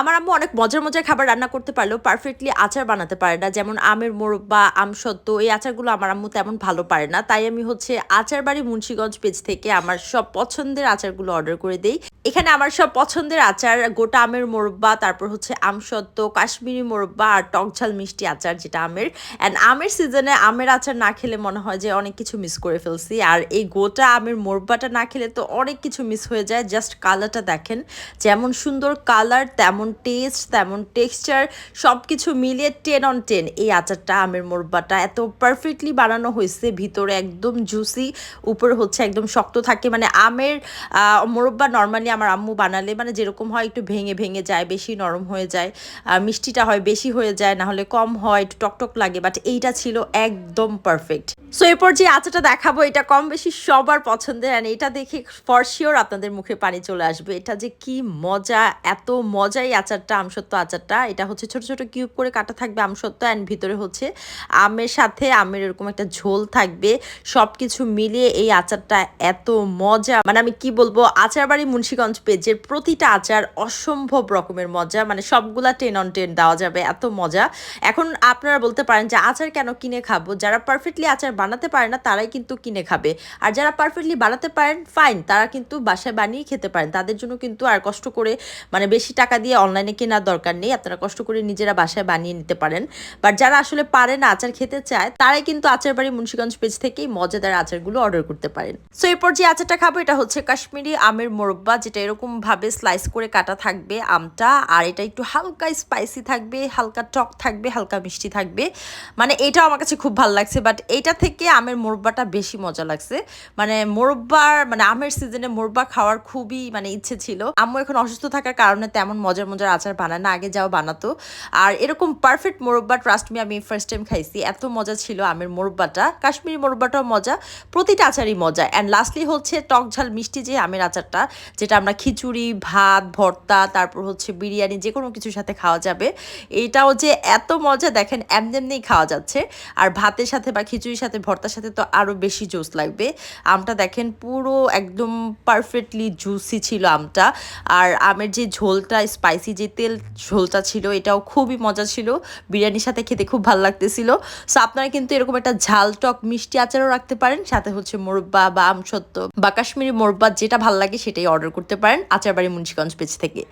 আমার আম্মু অনেক মজার মজার খাবার রান্না করতে পারলেও পারফেক্টলি আচার বানাতে পারে না। যেমন আমের মোরব্বা আম সত্ত্ব এই আচারগুলো আমার আম্মু তেমন ভালো পারে না। তাই আমি হচ্ছে আচার বাড়ি মুন্সিগঞ্জ পেজ থেকে আমার সব পছন্দের আচারগুলো অর্ডার করে দেই। এখানে আমার সব পছন্দের আচার, গোটা আমের মোরব্বা, তারপর হচ্ছে আম সত্ত্ব কাশ্মীরি মোরব্বা আর টকঝাল মিষ্টি আচার যেটা আমের। অ্যান্ড আমের সিজনে আমের আচার না খেলে মনে হয় যে অনেক কিছু মিস করে ফেলছি। আর এই গোটা আমের মোরব্বাটা না খেলে তো অনেক কিছু মিস হয়ে যায়। জাস্ট কালারটা দেখেন, যেমন সুন্দর কালার তেমন টেস্ট তেমন টেক্সচার সব কিছু মিলিয়ে টেন অন টেন এই আচারটা, আমের মোরব্বাটা। এত পারফেক্টলি বানানো হয়েছে, ভিতরে একদম জুসি উপরে হচ্ছে একদম শক্ত থাকে। মানে আমের মোরব্বা নর্মালি আমার আম্মু বানালে মানে যেরকম হয় একটু ভেঙে ভেঙে যায়, বেশি নরম হয়ে যায় মিষ্টিটা হয় বেশি হয়ে যায় না হলে কম হয়, একটু টকটক লাগে বাট এইটা ছিল একদম পারফেক্ট সো এরপর যে আচারটা দেখাবো, এটা কম বেশি সবার পছন্দের অ্যান্ড এটা দেখে ফর আপনাদের মুখে পানি চলে আসবে। এটা যে কি মজা, এত মজাই আচারটা আমসত্ব আচারটা। এটা হচ্ছে ছোট ছোট কিউব করে কাটা থাকবে আমসত্ব অ্যান্ড ভিতরে হচ্ছে আমের সাথে আমের এরকম একটা ঝোল থাকবে। সব কিছু মিলিয়ে এই আচারটা এত মজা। মানে আমি কি বলব আচার বাড়ি মুন্সিগঞ্জ পেজের প্রতিটা আচার অসম্ভব রকমের মজা। মানে সবগুলা টেন অন টেন দেওয়া যাবে, এত মজা। এখন আপনারা বলতে পারেন যে আচার কেন কিনে খাব? যারা পারফেক্টলি আচার বানাতে পারে না, তারাই কিন্তু কিনে খাবে। আর যারা পারফেক্টলি বানাতে পারেন ফাইন তারা কিন্তু বাসায় বানিয়ে খেতে পারেন। তাদের জন্য কিন্তু আর কষ্ট করে মানে বেশি টাকা দিয়ে অনলাইনে কেনার দরকার নেই। আপনারা কষ্ট করে নিজেরা বাসায় বানিয়ে নিতে পারেন। বাট যারা আসলে পারে না আচার খেতে চায়, তারাই কিন্তু আচার বাড়ি মুন্সিগঞ্জ পেজ থেকেই মজাদার আচারগুলো অর্ডার করতে পারেন। সো এরপর যে আচারটা খাব, এটা হচ্ছে কাশ্মীরি আমের মোরব্বা, যেটা এরকম ভাবে স্লাইস করে কাটা থাকবে আমটা, আর এটা একটু হালকা স্পাইসি থাকবে, হালকা টক থাকবে, হালকা মিষ্টি থাকবে। মানে এটা আমার কাছে খুব ভালো লাগছে বাট এইটা থেকে আমের মোরব্বাটা বেশি মজা লাগছে। মানে মোরব্বার মানে আমের সিজনে মোরব্বা খাওয়ার খুবই মানে ইচ্ছে ছিল। আম্মু এখন অসুস্থ থাকার কারণে তেমন মজার মজার আচার বানায় না, আগে যাও বানাতো। আর এরকম পারফেক্ট মোরব্বা ট্রাস্ট মি আমি ফার্স্ট টাইম খাইছি। এত মজা ছিল আমের মোরব্বাটা। কাশ্মীরি মোরব্বাটাও মজা, প্রতিটা আচারই মজা। অ্যান্ড লাস্টলি হচ্ছে টক ঝাল মিষ্টি যে আমের আচারটা, যেটা আমরা খিচুড়ি, ভাত, ভর্তা, তারপর হচ্ছে বিরিয়ানি যে কোনো কিছুর সাথে খাওয়া যাবে। এটাও যে এত মজা, দেখেন এমনি খাওয়া যাচ্ছে। আর ভাতের সাথে বা খিচুড়ির সাথে, ভর্তার সাথে তো আরও বেশি জুস লাগবে। আমটা দেখেন পুরো একদম পারফেক্টলি জুসি ছিল আমটা। আর আমের যে ঝোলটা স্পাইসি যে তেল ঝোলটা ছিল, এটাও খুবই মজা ছিল। বিরিয়ানির সাথে খেতে খুব ভালো লাগতেছিল। সো আপনারা কিন্তু এরকম একটা ঝাল টক মিষ্টি আচারও রাখতে পারেন। সাথে হচ্ছে মোরব্বা বা আমসত্ত্ব বা কাশ্মীরি মোরব্বা যেটা ভালো লাগে সেটাই অর্ডার করতে পারেন আচারবাড়ি মুন্সিগঞ্জ পেজ থেকে।